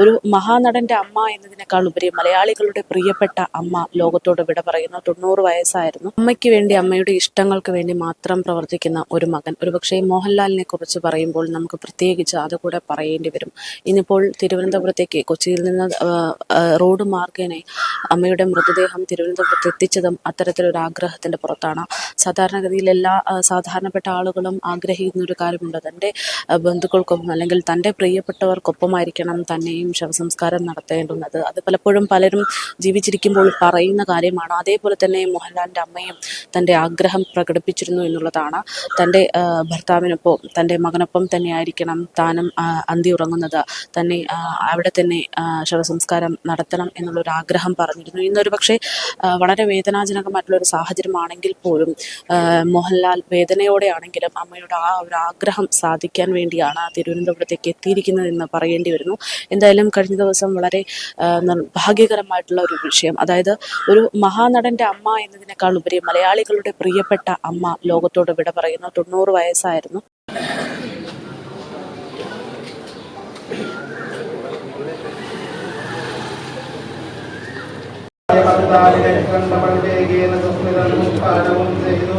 ഒരു മഹാനടന്റെ അമ്മ എന്നതിനേക്കാൾ ഉപരി മലയാളികളുടെ പ്രിയപ്പെട്ട അമ്മ ലോകത്തോട് വിട പറയുന്ന. തൊണ്ണൂറ് വയസ്സായിരുന്നു. അമ്മയ്ക്ക് വേണ്ടി അമ്മയുടെ ഇഷ്ടങ്ങൾക്ക് വേണ്ടി മാത്രം പ്രവർത്തിക്കുന്ന ഒരു മകൻ. ഒരുപക്ഷെ മോഹൻലാലിനെ കുറിച്ച് പറയുമ്പോൾ നമുക്ക് പ്രത്യേകിച്ച് അതുകൂടെ പറയേണ്ടി വരും. ഇന്നിപ്പോൾ തിരുവനന്തപുരത്തേക്ക് കൊച്ചിയിൽ നിന്ന് റോഡ് മാർഗേനെ അമ്മയുടെ മൃതദേഹം തിരുവനന്തപുരത്ത് എത്തിച്ചതും അത്തരത്തിലൊരു ആഗ്രഹത്തിന്റെ പുറത്താണ്. സാധാരണഗതിയിൽ എല്ലാ സാധാരണപ്പെട്ട ആളുകളും ആഗ്രഹിക്കുന്ന ഒരു കാര്യമുണ്ട്. തന്റെ ബന്ധുക്കൾക്കൊപ്പം അല്ലെങ്കിൽ തന്റെ പ്രിയപ്പെട്ടവർക്കൊപ്പമായിരിക്കണം തന്നെയും ശവസംസ്കാരം നടത്തേണ്ടുന്നത്. അത് പലപ്പോഴും പലരും ജീവിച്ചിരിക്കുമ്പോൾ പറയുന്ന കാര്യമാണ്. അതേപോലെ തന്നെ മോഹൻലാലിന്റെ അമ്മയും തന്റെ ആഗ്രഹം പ്രകടിപ്പിച്ചിരുന്നു എന്നുള്ളതാണ്. തന്റെ ഭർത്താവിനൊപ്പം തന്റെ മകനൊപ്പം തന്നെ ആയിരിക്കണം താനും അന്തി ഉറങ്ങുന്നത്. തന്നെ അവിടെ തന്നെ ശവസംസ്കാരം നടത്തണം എന്നുള്ളൊരു ആഗ്രഹം പറഞ്ഞിരുന്നു. ഇന്നൊരു പക്ഷേ വളരെ വേദനാജനകമായിട്ടുള്ളൊരു സാഹചര്യമാണെങ്കിൽ പോലും മോഹൻലാൽ വേദനയോടെയാണെങ്കിലും അമ്മയുടെ ആ ഒരു ആഗ്രഹം സാധിക്കാൻ വേണ്ടിയാണ് തിരുവനന്തപുരത്തേക്ക് എത്തിയിരിക്കുന്നതെന്ന് പറയേണ്ടി വരുന്നു. എന്തായാലും കഴിഞ്ഞ ദിവസം വളരെ ഭാഗ്യകരമായിട്ടുള്ള ഒരു വിഷയം. അതായത് ഒരു മഹാനടന്റെ അമ്മ എന്നതിനേക്കാൾ ഉപരി മലയാളികളുടെ പ്രിയപ്പെട്ട അമ്മ ലോകത്തോട് വിട പറയുന്നു. തൊണ്ണൂറ് വയസ്സായിരുന്നു. കണ്ടമണ്ടേകേന സുസ്മിതം പാനവും ചെയ്തു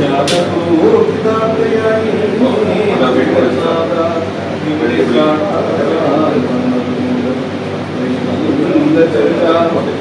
മന്ദാക്ഷരം കൊണ്ട്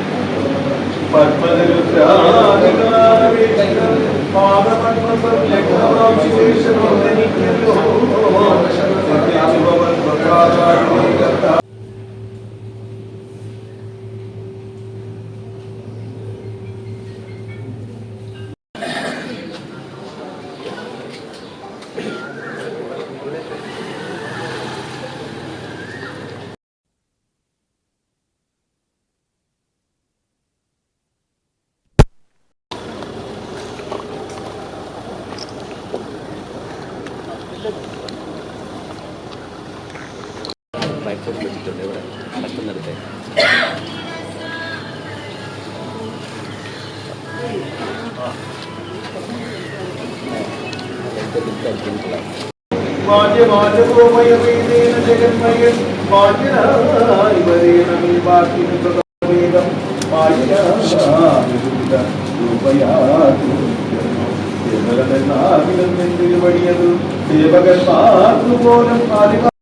ബൈക്കോട്ട് വെച്ചിട്ടുണ്ട് ഇവിടെ നടക്കുന്നിടത്തെ ിയത് പോലും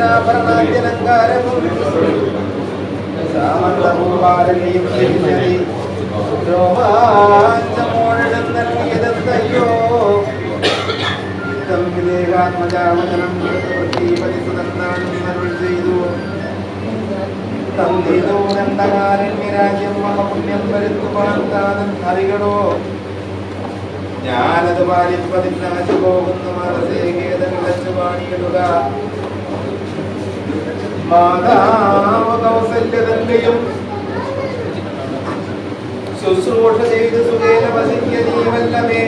ചാമേകരാഭരണാദ്യലങ്കാരവും സാമന്തഭൂപാലനെയും തിരിച്ചറി രോമാഞ്ചമോഴനം നൽകിയതെന്തയ്യോ ഇതം വിവേകാത്മജാവചനം പ്രതീപതിസുതന്നാനും അരുൾ ചെയ്തു ദണ്ഡകാരണ്യരാജ്യം മമ പുണ്യം വരുത്തുവാൻ താനും അറിയണോ? ഞാനത് പാലിപ്പതിനാശു പോകുന്ന മനസ്സേ ഖേദമിളച്ചു പാണിയിടുക മാതാവ് കൗസല്യതന്റെയും ശുശ്രൂഷ ചെയ്ത് സുഖേന വസിക്ക നീവല്ലമേ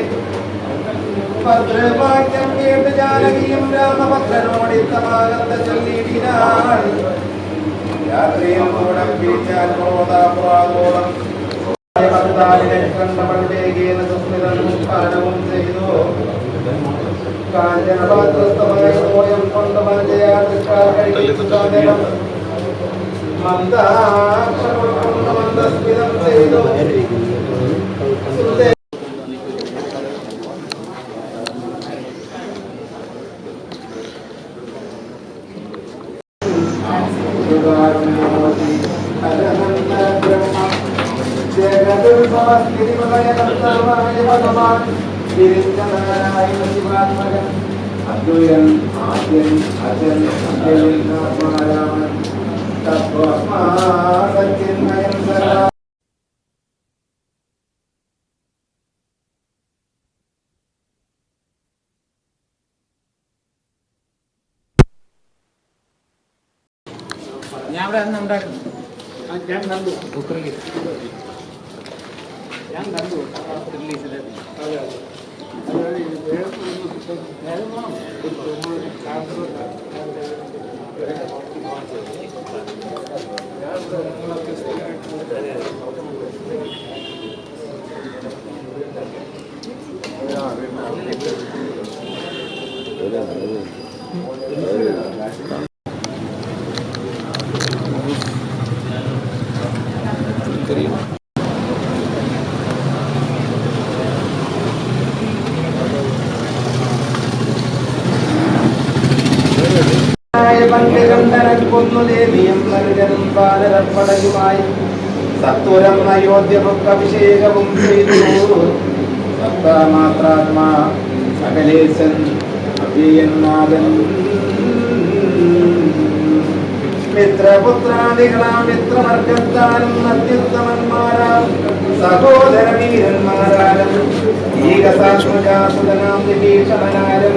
ഭദ്രവാക്യം കേട്ട് ജാനകിയും രാമഭദ്രനോടിത്തമാകത്ത ചൊല്ലിടിനാൾ രാത്രിയിൽ കൂടം പിരിച്ചാൽ ക്രോധാപുറാതോളം ഭർത്താവിനെ കണ്ടവളുടെ സുസ്മിതനും ചെയ്തു. காஞ்சனபாத்ரஸ்தமயம் கொண்டமஞ்சயா திருக்காரிகாதேனம் மந்தாட்சமம் மந்தஸ்மிதம் செய்தோ சுதே ஜெகதுர்வாஸ்திரிவலயதம் சர்வாயமதமான் ചെയ്തു സുന്ദര അദ്വയൻ ആദ്യൻ അജൻ അജയൻ തത്വമാ സത്യന്മയം സദാ ഞാൻ അവിടെ കണ്ടു. ഉണ്ടായിരുന്നു ആ, ഞാൻ കണ്ടു ബുക്കറിൽ ഞാൻ Yeah, I remember. കണ്ടു റിലീസിൽ കൊന്നുദേവിയം നൽകനും ബാലരപ്പടയുമായി സത്വരം അയോധ്യമൊക്കഭിഷേകവും ചെയ്തു. സത്താമാത്രാത്മാ സകലേശൻ അഭിയന്നാഥൻ മിത്രപുത്രാദികളാം മിത്രവർഗത്താലും അത്യുത്തമന്മാരാം സഹോദര വീരന്മാരാലും ഏകസാത്മജാസുതനാം വിഭീഷണനാലും